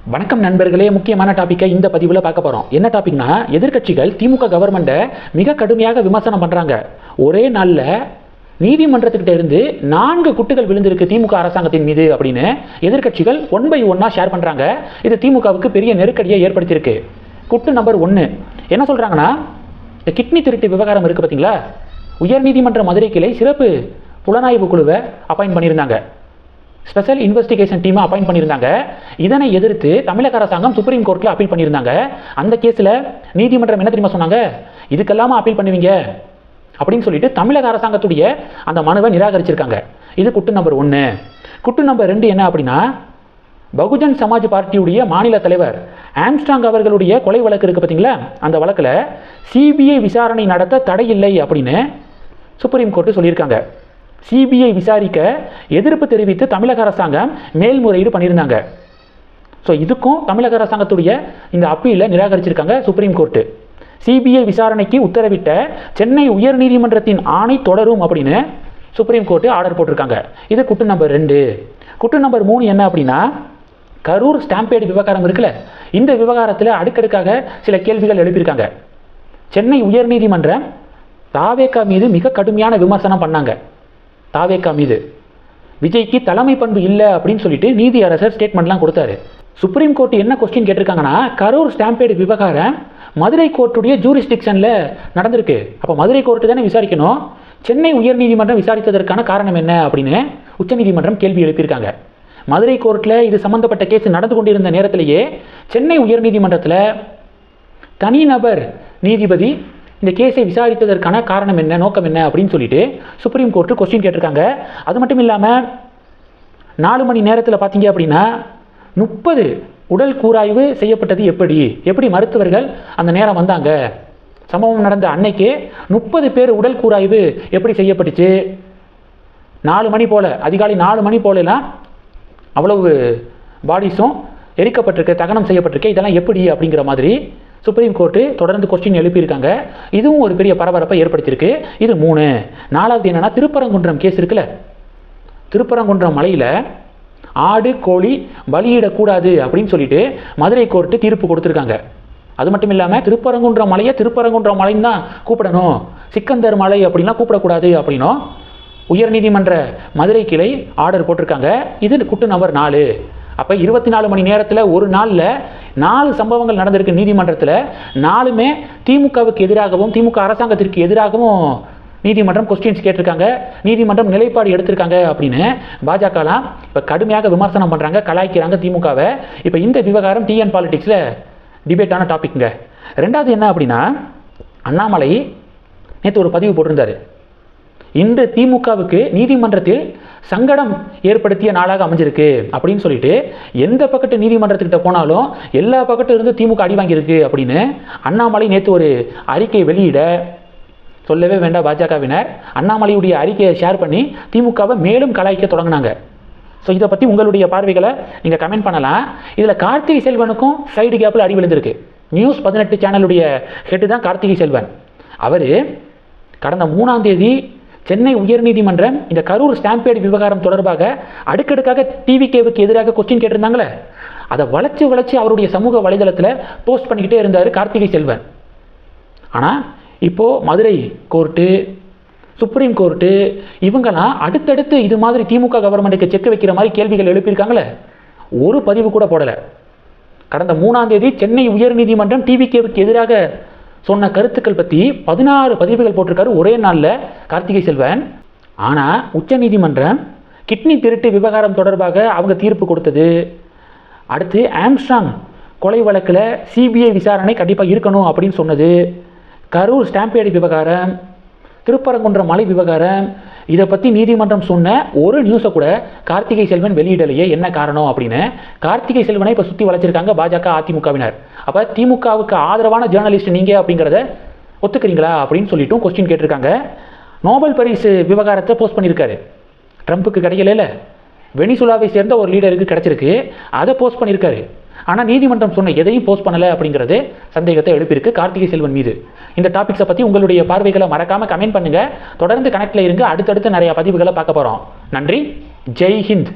வணக்கம் நண்பர்களே முக்கியமான டாப்பிக்கை இந்த பதிவில் பார்க்க போகிறோம் என்ன டாபிக்னா எதிர்கட்சிகள் திமுக கவர்மெண்ட்டை மிக கடுமையாக விமர்சனம் பண்ணுறாங்க ஒரே நாளில் நீதிமன்றத்துக்கிட்ட இருந்து நான்கு குட்டுகள் விழுந்திருக்கு திமுக அரசாங்கத்தின் மீது அப்படின்னு எதிர்க்கட்சிகள் ஒன் பை ஒன்னாக ஷேர் பண்ணுறாங்க இது திமுகவுக்கு பெரிய நெருக்கடியை ஏற்படுத்தியிருக்கு. குட்டு நம்பர் ஒன்று என்ன சொல்கிறாங்கன்னா இந்த கிட்னி திருட்டு விவகாரம் இருக்குது பார்த்தீங்களா உயர்நீதிமன்ற மதுரை கிளை சிறப்பு புலனாய்வு குழுவை அப்பாயிண்ட் பண்ணியிருந்தாங்க. ஸ்பெஷல் இன்வெஸ்டிகேஷன் டீமை அப்பாயிண்ட் பண்ணியிருந்தாங்க. இதனை எதிர்த்து தமிழக அரசாங்கம் சுப்ரீம் கோர்ட்டில் அப்பீல் பண்ணியிருந்தாங்க. அந்த கேஸில் நீதிமன்றம் என்ன தெரியுமா சொன்னாங்க? இதுக்கெல்லாமா அப்பீல் பண்ணுவீங்க? அப்படின்னு சொல்லிட்டு தமிழக அரசாங்கத்துடைய அந்த மனுவை நிராகரிச்சிருக்காங்க. இது குட்டு நம்பர் ஒன்று குட்டு நம்பர் ரெண்டு என்ன அப்படின்னா பகுஜன் சமாஜ் பார்ட்டியுடைய மாநில தலைவர் ஆம்ஸ்டாங் அவர்களுடைய கொலை வழக்கு இருக்குது பார்த்தீங்களா? அந்த வழக்கில் சிபிஐ விசாரணை நடத்த தடையில்லை அப்படின்னு சுப்ரீம் கோர்ட்டு சொல்லியிருக்காங்க. சிபிஐ விசாரிக்க எதிர்ப்பு தெரிவித்து தமிழக அரசாங்கம் மேல்முறையீடு பண்ணியிருந்தாங்க. ஸோ இதுக்கும் தமிழக அரசாங்கத்துடைய இந்த அப்பீலை நிராகரிச்சிருக்காங்க சுப்ரீம் கோர்ட்டு சிபிஐ விசாரணைக்கு உத்தரவிட்ட சென்னை உயர்நீதிமன்றத்தின் ஆணை தொடரும் அப்படின்னு சுப்ரீம் கோர்ட்டு ஆர்டர் போட்டிருக்காங்க. இது குட்டு நம்பர் ரெண்டு. குட்டு நம்பர் மூணு என்ன அப்படின்னா கரூர் ஸ்டாம்பேடு விவகாரம் இருக்குல்ல இந்த விவகாரத்தில் அடுக்கடுக்காக சில கேள்விகள் எழுப்பியிருக்காங்க. சென்னை உயர்நீதிமன்றம் தாவேக்கா மீது மிக கடுமையான விமர்சனம் பண்ணாங்க. தாவேக்கா மீது. விஜய்க்கு தலைமை பண்பு இல்லை அப்படின்னு சொல்லிட்டு நீதி அரசர் ஸ்டேட்மெண்ட்லாம் கொடுத்தாரு. சுப்ரீம் கோர்ட் என்ன கொஸ்டின் கேட்டிருக்காங்கன்னா கரூர் ஸ்டாம்பேடு விவகாரம் மதுரை கோர்ட்டுடைய ஜூரிஸ்டிக்ஷனில் நடந்திருக்கு. அப்போ மதுரை கோர்ட்டு தானே விசாரிக்கணும்? சென்னை உயர்நீதிமன்றம் விசாரித்ததற்கான காரணம் என்ன அப்படின்னு உச்சநீதிமன்றம் கேள்வி எழுப்பியிருக்காங்க. மதுரை கோர்ட்டில் இது சம்பந்தப்பட்ட கேஸ் நடந்து கொண்டிருந்த நேரத்திலேயே சென்னை உயர்நீதிமன்றத்தில் தனிநபர் நீதிபதி இந்த கேஸை விசாரித்ததற்கான காரணம் என்ன நோக்கம் என்ன அப்படின்னு சொல்லிட்டு சுப்ரீம் கோர்ட்டு கொஸ்டின் கேட்டிருக்காங்க. அது மட்டும் இல்லாமல் நாலு மணி நேரத்தில் பார்த்தீங்க அப்படின்னா முப்பது உடல் கூராய்வு செய்யப்பட்டது எப்படி? எப்படி மருத்துவர்கள் அந்த நேரம் வந்தாங்க? சம்பவம் நடந்த அன்னைக்கு முப்பது பேர் உடல் கூராய்வு எப்படி செய்யப்பட்டுச்சு? நாலு மணி போல் அதிகாலை நாலு மணி போலலாம் அவ்வளவு பாடிஸும் எரிக்கப்பட்டிருக்கு தகனம் செய்யப்பட்டிருக்கு. இதெல்லாம் எப்படி அப்படிங்கிற மாதிரி சுப்ரீம் கோர்ட்டு தொடர்ந்து கொஸ்டின் எழுப்பியிருக்காங்க. இதுவும் ஒரு பெரிய பரபரப்பை ஏற்படுத்தியிருக்கு. இது மூணு. நாலாவது என்னென்னா திருப்பரங்குன்றம் கேஸ் இருக்குல்ல? திருப்பரங்குன்றம் மலையில் ஆடு கோழி பலியிடக்கூடாது அப்படின்னு சொல்லிட்டு மதுரை கோர்ட்டு தீர்ப்பு கொடுத்துருக்காங்க. அது மட்டும் இல்லாமல் திருப்பரங்குன்றம் மலையை திருப்பரங்குன்றம் மலைன்னு தான் கூப்பிடணும். சிக்கந்தர் மலை அப்படின்லாம் கூப்பிடக்கூடாது அப்படின்னும் உயர்நீதிமன்ற மதுரை கிளை ஆர்டர் போட்டிருக்காங்க. இது குட்டு நம்பர் நாலு. அப்போ இருபத்தி நாலு மணி நேரத்தில் ஒரு நாளில் நாலு சம்பவங்கள் நடந்திருக்கு நீதிமன்றத்தில். நாலுமே திமுகவுக்கு எதிராகவும் திமுக அரசாங்கத்திற்கு எதிராகவும் நீதிமன்றம் கொஸ்டின்ஸ் கேட்டிருக்காங்க. நீதிமன்றம் நிலைப்பாடு எடுத்திருக்காங்க அப்படின்னு பாஜகலாம் இப்போ கடுமையாக விமர்சனம் பண்ணுறாங்க கலாய்க்கிறாங்க திமுகவை. இப்போ இந்த விவகாரம் டிஎன் பாலிடிக்ஸில் டிபேட்டான டாபிக்ங்க ரெண்டாவது என்ன அப்படின்னா அண்ணாமலை நேற்று ஒரு பதிவு போட்டிருந்தாரு. இன்று திமுகவுக்கு நீதிமன்றத்தில் சங்கடம் ஏற்படுத்திய நாளாக அமைஞ்சிருக்கு அப்படின்னு சொல்லிட்டு எந்த பக்கத்து நீதிமன்றத்துக்கிட்ட போனாலும் எல்லா பக்கத்துல இருந்து திமுக அடி வாங்கியிருக்கு அப்படின்னு அண்ணாமலை நேற்று ஒரு அறிக்கை வெளியிட சொல்லவே வேண்டாம் பாஜகவினர். அண்ணாமலையுடைய அறிக்கையை ஷேர் பண்ணி திமுகவை மேலும் கலாய்க்க தொடங்கினாங்க. ஸோ இதை பற்றி உங்களுடைய பார்வைகளை நீங்கள் கமெண்ட் பண்ணலாம். இதில் கார்த்திகை செல்வனுக்கும் சைடு கேப்பில் அடி விழுந்திருக்கு. நியூஸ் பதினெட்டு சேனலுடைய ஹெட்டு தான் கார்த்திகை செல்வன். அவர் கடந்த மூணாம் தேதி சென்னை உயர்நீதிமன்றம் இந்த கரூர் ஸ்டாம்பேடு விவகாரம் தொடர்பாக அடுக்கடுக்காக டிவிகேவுக்கு எதிராக கொஸ்டின் கேட்டிருந்தாங்களே? அதை வளைச்சு வளைச்சு அவருடைய சமூக வலைதளத்தில் போஸ்ட் பண்ணிக்கிட்டே இருந்தார் கார்த்திகை செல்வன். ஆனால் இப்போது மதுரை கோர்ட்டு சுப்ரீம் கோர்ட்டு இவங்கெல்லாம் அடுத்தடுத்து இது மாதிரி திமுக கவர்மெண்ட்டுக்கு செக் வைக்கிற மாதிரி கேள்விகள் எழுப்பியிருக்காங்களே? ஒரு பதிவு கூட போடலை. கடந்த மூணாம் தேதி சென்னை உயர்நீதிமன்றம் டிவிகேவுக்கு எதிராக சொன்ன கருத்துக்கள் பற்றி பதினாறு பதிவுகள் போட்டிருக்காரு ஒரே நாளில் கார்த்திகை செல்வன். ஆனால் உச்சநீதிமன்றம் கிட்னி திருட்டு விவகாரம் தொடர்பாக அவங்க தீர்ப்பு கொடுத்தது. அடுத்து ஆம்ஸ்ட்ராங் கொலை வழக்கில் சிபிஐ விசாரணை கண்டிப்பாக இருக்கணும் அப்படின்னு சொன்னது. கரூர் ஸ்டாம்பேடு விவகாரம். திருப்பரங்குன்றம் மலை விவகாரம் இதை பற்றி நீதிமன்றம் சொன்ன ஒரு நியூஸை கூட கார்த்திகை செல்வன் வெளியிடலையே. என்ன காரணம் அப்படின்னு? கார்த்திகை செல்வனை இப்போ சுற்றி வளைச்சிருக்காங்க பாஜக அதிமுகவினர். அப்போ திமுகவுக்கு ஆதரவான ஜேர்னலிஸ்ட் நீங்கள் அப்படிங்கிறத ஒத்துக்கிறீங்களா அப்படின்னு சொல்லிட்டும் கொஸ்டின் கேட்டிருக்காங்க. நோபல் பரிசு விவகாரத்தை போஸ்ட் பண்ணியிருக்காரு. ட்ரம்ப்புக்கு கிடைக்கல வெனிசுலாவை சேர்ந்த ஒரு லீடருக்கு கிடச்சிருக்கு. அதை போஸ்ட் பண்ணியிருக்காரு. ஆனால் நீதிமன்றம் சொன்ன எதையும் போஸ்ட் பண்ணலை அப்படிங்கிறது சந்தேகத்தை எழுப்பியிருக்கு கார்த்திகை செல்வன் மீது. இந்த டாபிக்ஸை பற்றி உங்களுடைய பார்வைகளை மறக்காமல் கமெண்ட் பண்ணுங்கள் தொடர்ந்து கனெக்டில் இருங்க. அடுத்தடுத்து நிறைய பதிவுகளை பார்க்க போகிறோம் நன்றி. ஜெய் ஹிந்த்.